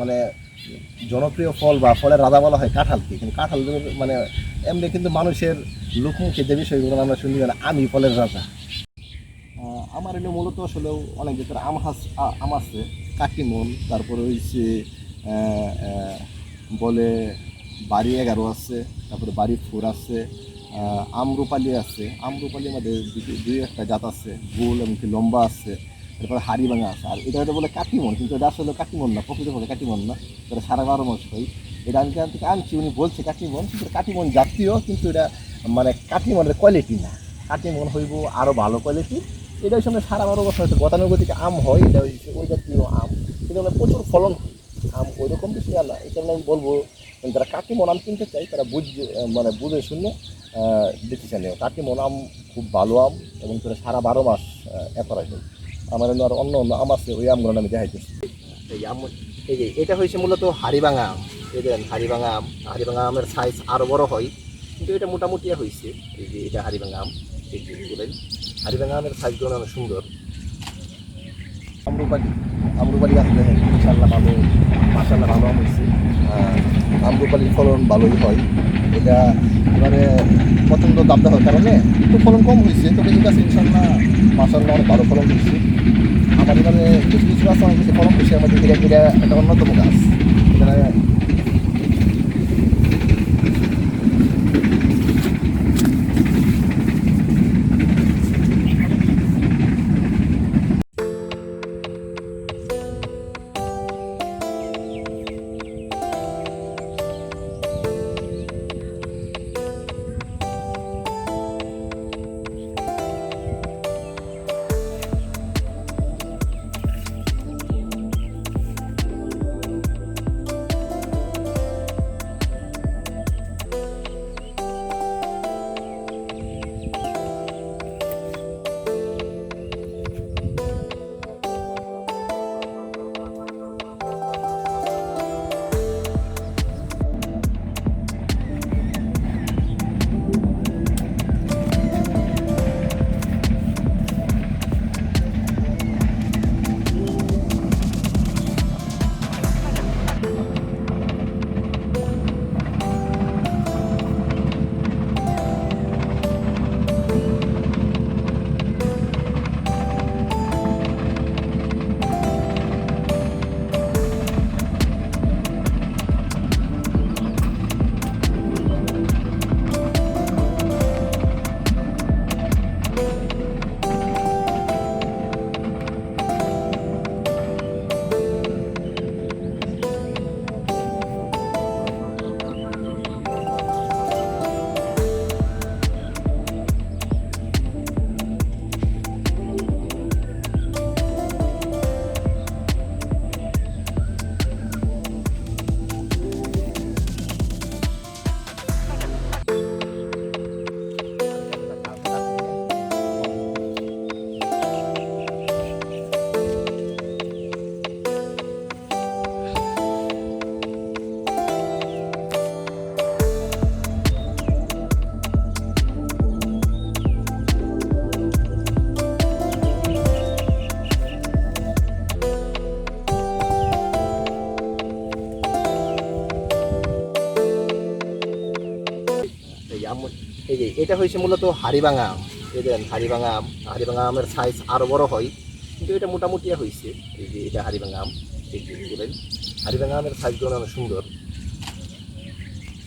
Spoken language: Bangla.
মানে জনপ্রিয় ফল বা ফলের রাজা বলা হয় কাঁঠালকে কিন্তু কাঁঠাল মানে এমনি কিন্তু মানুষের লোকমুখে যে বিষয়গুলো আমরা শুনি না আমি ফলের রাজা। আমার এনে মূলত আসলেও অনেক ভিতরে আম হাস আম আছে কাটিমন তারপরে আহ, বলে বাড়ি এগারো আছে তারপরে বাড়ি ফুর আছে আমরুপালি আছে। আমরুপালি আমাদের দুই একটা জাত আছে গোল এমনকি লম্বা আছে। তারপরে হাড়ি ভাঙা আছে। আর এটা হয়তো বলে কাটিমন, কিন্তু এটা আসলে কাটিমন না প্রকৃতভাবে কাটিমন না। এটা সারা বারো মাস হয়। এটা আমি যেখান থেকে আনছি, উনি বলছে কাটিমন, কিন্তু এটা কাটিমন জাতীয়, কিন্তু এটা মানে কাটিমনের কোয়ালিটি না। কাটিমন হইব আরও ভালো কোয়ালিটি এটা হচ্ছে আমরা সারা বারো বছর হয়তো গতানুগতিক আম হয়, এটা ওই জাতীয় আম। আমরা প্রচুর ফলন হয়। আম ওই রকম কিছু না। এই কারণে আমি বলব, যারা কাটিমন আম কিনতে চাই তারা বুঝে মানে বুঝে শুনে ডিসিশন নেও। কাটিমন আম খুব ভালো আম, এবং তারা সারা বারো মাস অ্যাপারাই হয় আমার আর অন্য অন্য আম আছে, ওই আমগুলো আমি দেখাইতেছি এই আম, এই যে, এটা হয়েছে মূলত হাড়িভাঙা আম। এই দেখেন, হাড়িভাঙা আম। হাড়িভাঙা আমের সাইজ আরও বড় হয়, কিন্তু এটা মোটামুটি হয়েছে এই যে, এটা হাড়িভাঙা আম। এই যে, বলেন। হাড়িভাঙা আমের সাইজগুলো অনেক সুন্দর। আমরুপালি আমরুপালি গাছ দেখেন ইনশাল্লাহ ভালো মাসাল্লাহ ভালো আম হয়েছে আমরুপালির ফলন ভালোই হয়। এটা এবারে প্রচণ্ড দাম দেওয়ার কারণে একটু ফলন কম হয়েছে, তবে এই গাছ ইনশাল্লাহ মাসাল্লাহ অনেক ভালো ফলন হয়েছে। আমার এবারে কিছু কিছু গাছ অনেক কিছু ফলন হয়েছে আমাদের ধীরে এটা একটা অন্যতম গাছ। এটা এই যে এটা হয়েছে মূলত হাড়িভাঙা আম এই দেখেন হাড়িভাঙা আম হাড়িভাঙা আমের সাইজ আরও বড় হয় কিন্তু এটা মোটামুটি হয়েছে এই যে এটা হাড়িভাঙা আম এই যে বলেন হাড়িভাঙা আমের সাইজগুলো অনেক সুন্দর